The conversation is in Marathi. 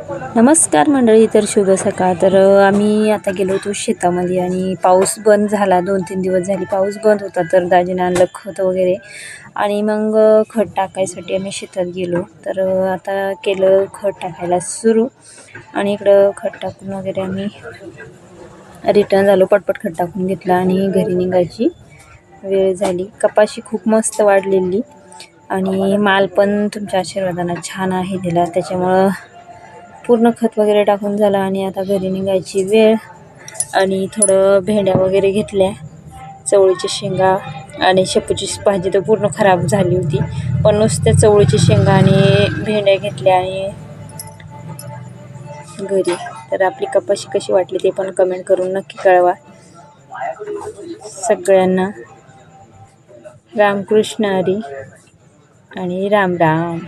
नमस्कार मंडळी तर शुभ सकाळ. तर आम्ही आता गेलो होतो शेतामध्ये आणि पाऊस बंद झाला. दोन तीन दिवस झाली पाऊस बंद होता तर दाजीनं आणलं खत वगैरे. आणि मग खत टाकायसाठी आम्ही शेतात गेलो. तर आता केलं खत टाकायला सुरू. आणि इकडं खत टाकून वगैरे आम्ही रिटर्न झालो. पटपट खत टाकून घेतलं आणि घरी निघायची वेळ झाली. कपाशी खूप मस्त वाढलेली. आणि माल पण तुमच्या आशीर्वादानं छान आहे दिला. त्याच्यामुळं पूर्ण खत वगैरे टाकून झालं आणि आता घरी निघायची वेळ. आणि थोडं भेंड्या वगैरे घेतल्या चवळीच्या शेंगा आणि शेपूची भाजी तर पूर्ण खराब झाली होती. पण नुसत्या चवळीची शेंगा आणि भेंड्या घेतल्या आणि घरी. तर आपली कपाशी कशी वाटली ते पण कमेंट करून नक्की कळवा. सगळ्यांना रामकृष्ण हरी आणि राम राम.